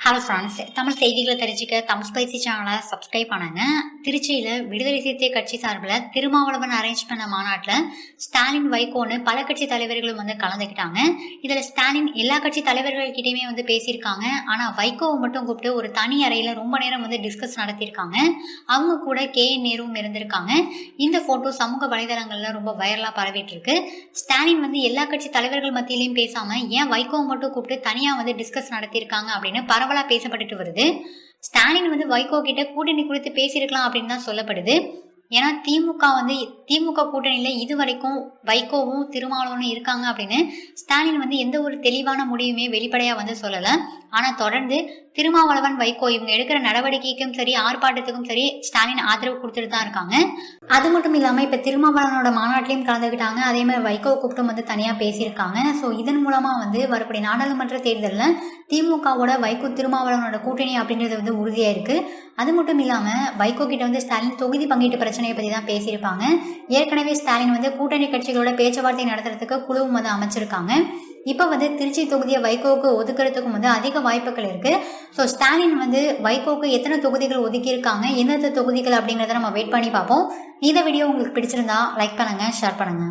Hello friends Tamil செய்திகளை தெரிஞ்சுக்க Tamil spicy சேனலை சப்ஸ்கிரைப் பண்ணுங்க. திருச்சியில் விடுதலை சிறுத்தை கட்சி சார்பில் திருமாவளவன் அரேஞ்ச் பண்ண மாநாட்டில் ஸ்டாலின் வைகோன்னு பல கட்சி தலைவர்களும் வந்து கலந்துக்கிட்டாங்க. இதில் ஸ்டாலின் எல்லா கட்சி தலைவர்கள்கிட்டையுமே வந்து பேசியிருக்காங்க. ஆனால் வைகோவை மட்டும் கூப்பிட்டு ஒரு தனி அறையில் ரொம்ப நேரம் வந்து டிஸ்கஸ் நடத்தியிருக்காங்க. அவங்க கூட கே. என். நேருவும் இருந்திருக்காங்க. இந்த ஃபோட்டோ சமூக வலைதளங்களில் ரொம்ப வைரலாக பரவிட்டு இருக்கு ஸ்டாலின் வந்து எல்லா கட்சி தலைவர்கள் மத்தியிலையும் பேசாமல் ஏன் வைகோவை மட்டும் கூப்பிட்டு தனியாக வந்து டிஸ்கஸ் நடத்தியிருக்காங்க அப்படின்னு பரவலாக பேசப்பட்டுட்டு வருது. ஸ்டாலின் வந்து வைகோ கிட்ட கூட்டணி குறித்து பேசியிருக்கலாம் அப்படின்னு தான் சொல்லப்படுது. ஏன்னா திமுக வந்து திமுக கூட்டணியில் இது வரைக்கும் வைகோவும் திருமாவளவனும் இருக்காங்க அப்படின்னு ஸ்டாலின் வந்து எந்த ஒரு தெளிவான முடிவுமே வெளிப்படையாக வந்து சொல்லலை. ஆனால் தொடர்ந்து திருமாவளவன் வைகோ இவங்க எடுக்கிற நடவடிக்கைக்கும் சரி ஆர்ப்பாட்டத்துக்கும் சரி ஸ்டாலின் ஆதரவு கொடுத்துட்டு தான் இருக்காங்க. அது மட்டும் இல்லாமல் இப்போ திருமாவளவனோட மாநாட்டிலையும் கலந்துக்கிட்டாங்க அதே மாதிரி வைகோ கூப்பிட்டும் வந்து தனியாக பேசியிருக்காங்க. ஸோ இதன் மூலமாக வந்து வரக்கூடிய நாடாளுமன்ற தேர்தலில் திமுகவோட வைகோ திருமாவளவனோட கூட்டணி அப்படின்றது வந்து உறுதியாக இருக்குது அது மட்டும் இல்லாமல் வைகோ கிட்ட வந்து ஸ்டாலின் தொகுதி பங்கீட்டு பிரச்சனையை பற்றி தான் பேசியிருப்பாங்க. ஏற்கனவே ஸ்டாலின் வந்து கூட்டணி கட்சிகளோட பேச்சுவார்த்தை நடத்துறதுக்கு குழுவும் வந்து அமைச்சிருக்காங்க. இப்போ வந்து திருச்சி தொகுதியை வைகோவுக்கு ஒதுக்குறதுக்கும் வந்து அதிக வாய்ப்புகள் இருக்கு. ஸோ ஸ்டாலின் வந்து வைகோவுக்கு எத்தனை தொகுதிகள் ஒதுக்கியிருக்காங்க? எந்தெந்த தொகுதிகள் அப்படிங்கிறத நம்ம வெயிட் பண்ணி பார்ப்போம். இந்த வீடியோ உங்களுக்கு பிடிச்சிருந்தா லைக் பண்ணுங்க ஷேர் பண்ணுங்க.